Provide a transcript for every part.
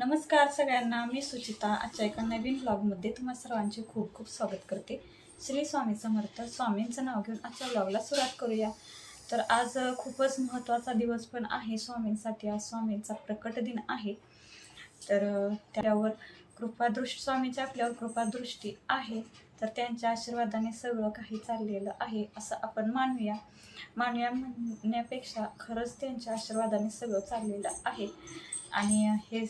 नमस्कार सगळ्यांना मी सुचिता आजच्या एका नवीन ब्लॉगमध्ये तुम्हा सर्वांचे खूप खूप स्वागत करते. श्री स्वामी समर्थ स्वामींचं नाव घेऊन आजच्या ब्लॉगला सुरुवात करूया. तर आज खूपच महत्त्वाचा दिवस पण आहे स्वामींसाठी आज स्वामींचा प्रकट दिन आहे. तर त्यावर कृपादृष्टी स्वामींच्या आपल्यावर कृपादृष्टी आहे. तर त्यांच्या आशीर्वादाने सगळं काही चाललेलं आहे असं आपण मानूया. मानूया म्हणण्यापेक्षा खरंच त्यांच्या आशीर्वादाने सगळं चाललेलं आहे. आणि हे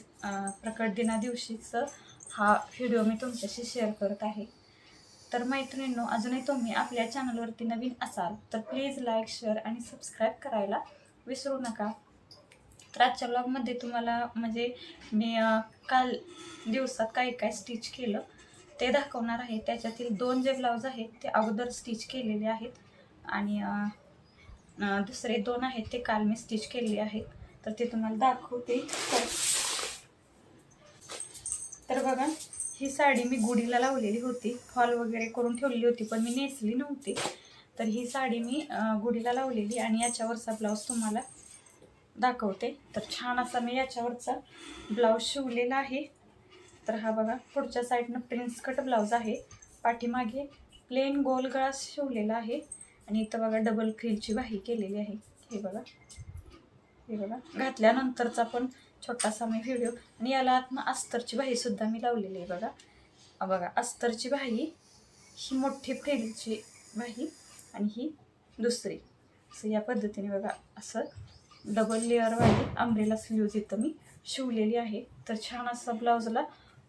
प्रकट दिना दिवशीचं हा व्हिडिओ मी तुमच्याशी शेअर करत आहे. तर मैत्रिणींनो अजूनही तुम्ही आपल्या चॅनलवरती नवीन असाल तर प्लीज लाईक शेअर आणि सबस्क्राईब करायला विसरू नका. तर आजच्या ब्लॉगमध्ये तुम्हाला म्हणजे मी काल दिवसात काय काय स्टिच केलं ते दाखवणार आहे. त्याच्यातील दोन जे ब्लाऊज आहेत ते अगोदर स्टिच केलेले आहेत. आणि दुसरे दोन आहेत ते काल मी स्टिच केलेले आहेत. तर ते तुम्हाला दाखवते. तर बघा ही साडी मी गुढीला लावलेली होती. फॉल वगैरे करून ठेवलेली होती पण मी नेसली नव्हती. तर ही साडी मी गुढीला लावलेली आणि याच्यावरचा ब्लाऊज तुम्हाला दाखवते. तर छान असा मी याच्यावरचा ब्लाऊज शिवलेला आहे. तर हा बघा पुढच्या साईडनं प्रिन्स कट ब्लाऊज आहे. पाठीमागे प्लेन गोल गळा शिवलेला आहे. आणि इथं बघा डबल फ्रिलची बाही केलेली आहे. हे बघा. हे बघा घातल्यानंतरचा पण छोटासा मी व्हिडिओ. आणि याला मग अस्तरची बाही सुद्धा मी लावलेली आहे बघा. बघा अस्तरची बाही ही मोठी फ्रिलची बाही आणि ही दुसरी. असं या पद्धतीने बघा असं डबल लेअरवाली अंब्रेला स्लीव्ज इथं मी शिवलेली आहे. तर छान असा ब्लाऊजला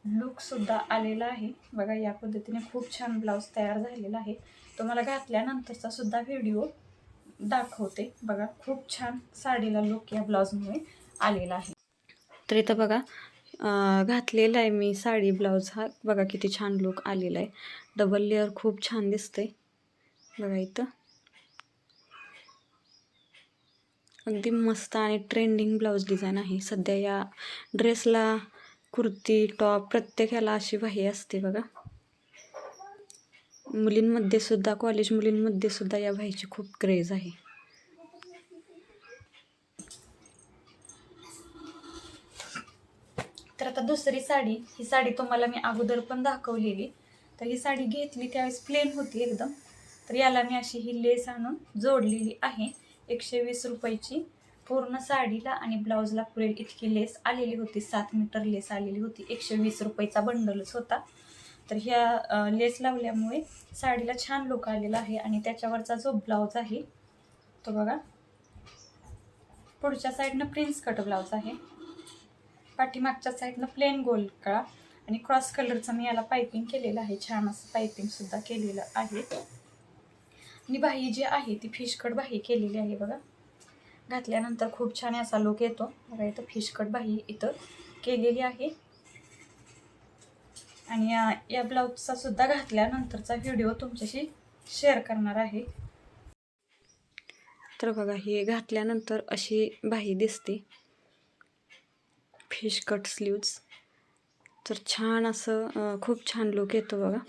लुकसुद्धा आलेला आहे. बघा या पद्धतीने खूप छान ब्लाऊज तयार झालेला आहे. तुम्हाला घातल्यानंतरचा सुद्धा व्हिडिओ दाखवते. बघा खूप छान साडीला लुक या ब्लाऊजमुळे आलेला आहे. तर इथं बघा घातलेला आहे मी साडी ब्लाऊज हा. बघा किती छान लुक आलेला आहे. डबल लेअर खूप छान दिसतंय. बघा इथं. अगदी मस्त आणि ट्रेंडिंग ब्लाऊज डिझाईन आहे. सध्या या ड्रेसला कुर्ती टॉप प्रत्येक ह्याला अशी बाही असते बघा. मुलींमध्ये सुद्धा कॉलेज मुलींमध्ये सुद्धा या भाईची खूप क्रेज आहे. तर आता दुसरी साडी ही साडी तुम्हाला मी अगोदर पण दाखवलेली. तर ही साडी घेतली त्यावेळेस प्लेन होती एकदम. तर याला मी अशी ही लेस आणून जोडलेली आहे. एकशे वीस रुपयाची पूर्ण साडीला आणि ब्लाऊजला पुरेल इतकी लेस आलेली होती. सात मीटर लेस आलेली होती. एकशे वीस रुपयाचा बंडलच होता. तर ह्या लेस लावल्यामुळे साडीला छान लुक आलेला आहे आणि त्याच्यावरचा जो ब्लाऊज आहे तो बघा. पुढच्या साईडनं प्रिन्स कट ब्लाऊज आहे. पाठीमागच्या साईडनं प्लेन गोल कळा. आणि क्रॉस कलरचं मी याला पायपिंग केलेलं आहे. छान असं पायपिंगसुद्धा केलेलं आहे. आणि बाही जी आहे ती फिश कट बाही केलेली आहे बघा. घातल्यानंतर खूप छान असा लुक येतो. बघा इथं फिश कट बाही इथं केलेली आहे. आणि या या ब्लाऊजचा सुद्धा घातल्यानंतरचा व्हिडिओ तुमच्याशी शेअर करणार आहे. तर बघा हे घातल्यानंतर अशी बाही दिसते. फिश कट स्लीव्ज तर छान असं खूप छान लुक येतो बघा.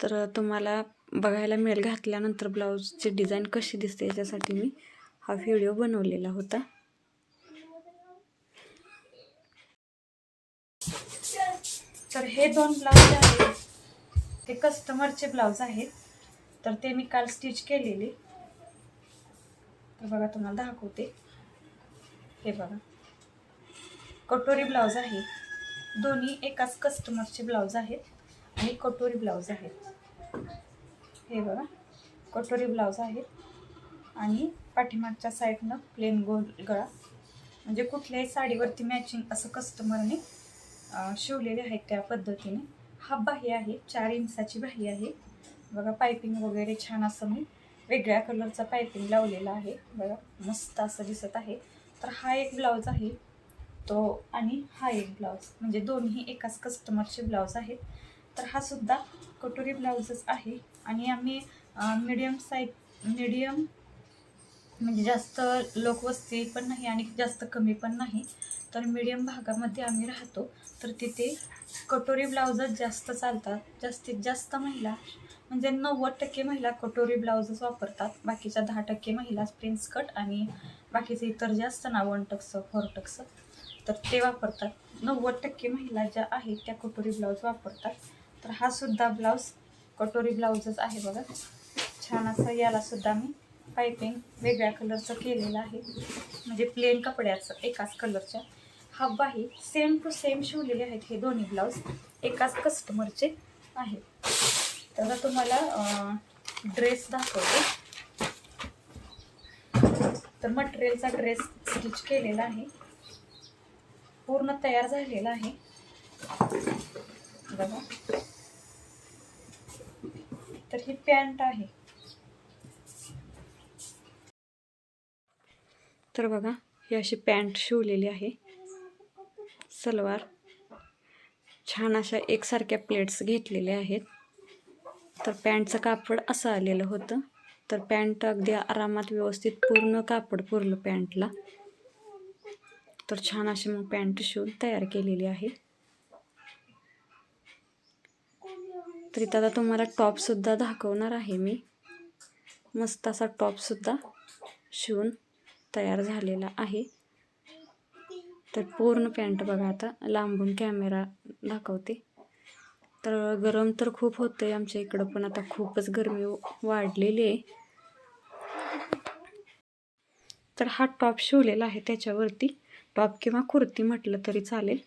तर तुम्हाला बघायला मिळेल घातल्यानंतर ब्लाऊजची डिझाईन कशी दिसते याच्यासाठी मी हा व्हिडिओ बनवलेला होता. तर हे दोन ब्लाऊज आहेत ते कस्टमरचे ब्लाऊज आहेत. तर ते मी काल स्टिच केलेले. तर बघा तुम्हाला दाखवते. हे बघा. कटोरी ब्लाऊज आहे. दोन्ही एकाच कस्टमरचे ब्लाऊज आहेत आणि कटोरी ब्लाऊज आहेत. हे बघा. कटोरी ब्लाऊज आहेत आणि पाठीमागच्या साईडनं प्लेन गोल गळा. म्हणजे कुठल्याही साडीवरती मॅचिंग असं कस्टमरने शिवलेले आहेत त्या पद्धतीने. हा बाही आहे चार इंचाची बाही आहे. बघा पायपिंग वगैरे छान असं मी वेगळ्या कलरचा पायपिंग लावलेला आहे. बघा मस्त असं दिसत आहे. तर हा एक ब्लाऊज आहे. तो आणि हा एक ब्लाऊज म्हणजे दोन्ही एकाच कस्टमरचे ब्लाऊज आहेत. तर हा सुद्धा कटोरी ब्लाऊजच आहे. आणि आम्ही मिडियम साईज मिडियम म्हणजे जास्त लोकवस्ती पण नाही आणि जास्त कमी पण नाही तर मीडियम भागामध्ये आम्ही राहतो. तर तिथे कटोरी ब्लाऊजच जास्त चालतात. जास्तीत जास्त महिला म्हणजे नव्वद टक्के महिला कटोरी ब्लाऊजच वापरतात. बाकीच्या दहा टक्के महिला प्रिन्स कट आणि बाकीचे इतर जे असतं ना वन टक्स फोर टक्स तर ते वापरतात. नव्वद टक्के महिला ज्या आहेत त्या कटोरी ब्लाऊज वापरतात. तर हा सुद्धा ब्लाऊज कटोरी ब्लाऊजच आहे बघा. छान असं याला सुद्धा मी पायपिंग वेगळ्या कलरचं केलेलं आहे. म्हणजे प्लेन कपड्याचं एकाच कलरच्या हब्बाही बाही सेम टू सेम शिवलेले आहेत हे दोन्ही ब्लाऊज एकाच कस्टमरचे आहेत. तर तुम्हाला ड्रेस दाखवते. तर मटेरियलचा ड्रेस स्टिच केलेला आहे. पूर्ण तयार झालेला आहे. बघा. तर ही पॅन्ट आहे. तर बघा ही अशी पॅन्ट शिवलेली आहे. सलवार. छान अशा एकसारख्या प्लेट्स घेतलेल्या आहेत. तर पॅन्टचं कापड असं आलेलं होतं. तर पॅन्ट अगदी आरामात व्यवस्थित पूर्ण कापड पुरलं पॅन्टला. तर छान अशी मग पॅन्ट शिवून तयार केलेली आहे. तर इथं आता तुम्हाला टॉपसुद्धा दाखवणार आहे मी. मस्त असा टॉपसुद्धा शिवून तयार झालेला आहे. तर पूर्ण पॅन्ट बघा आता लांबून कॅमेरा दाखवते. तर गरम तर खूप होतं आहे आमच्या इकडं पण आता खूपच गरमी वाढलेली आहे. तर हा टॉप शिवलेला आहे त्याच्यावरती. टॉप किंवा कुर्ती म्हटलं तरी चालेल.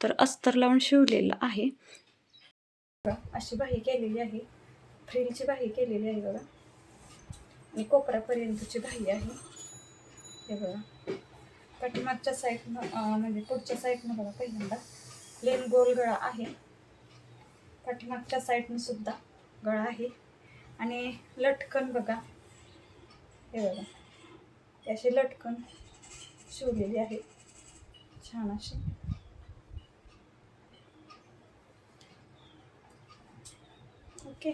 तर अस्तर लावून शिवलेलं आहे. अशी बाही केलेली आहे. फ्रिलची बाही केलेली आहे बघा. आणि कोपऱ्यापर्यंतची बाही आहे. हे बघा. पाठीमागच्या साईडनं म्हणजे पुढच्या साईडनं बघा पहिल्यांदा. प्लेन गोल गळा आहे. पाठीमागच्या साईडनं सुद्धा गळा आहे. आणि लटकन बघा. हे बघा. अशी लटकन शिवलेली आहे. छान अशी. ओके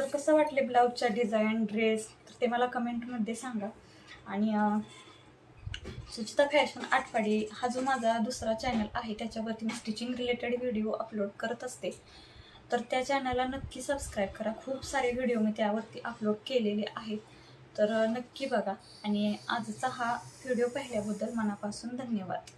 तर कसं वाटले ब्लाऊजच्या डिझाईन ड्रेस? तर ते मला कमेंटमध्ये सांगा. आणि सुचिता फॅशन आठवाडी हा जो माझा दुसरा चॅनल आहे त्याच्यावरती मी स्टिचिंग रिलेटेड व्हिडिओ अपलोड करत असते. तर त्या चॅनलला नक्की सबस्क्राईब करा. खूप सारे व्हिडिओ मी त्यावरती अपलोड केलेले आहेत. तर नक्की बघा. आणि आजचा हा व्हिडिओ पाहिल्याबद्दल मनापासून धन्यवाद.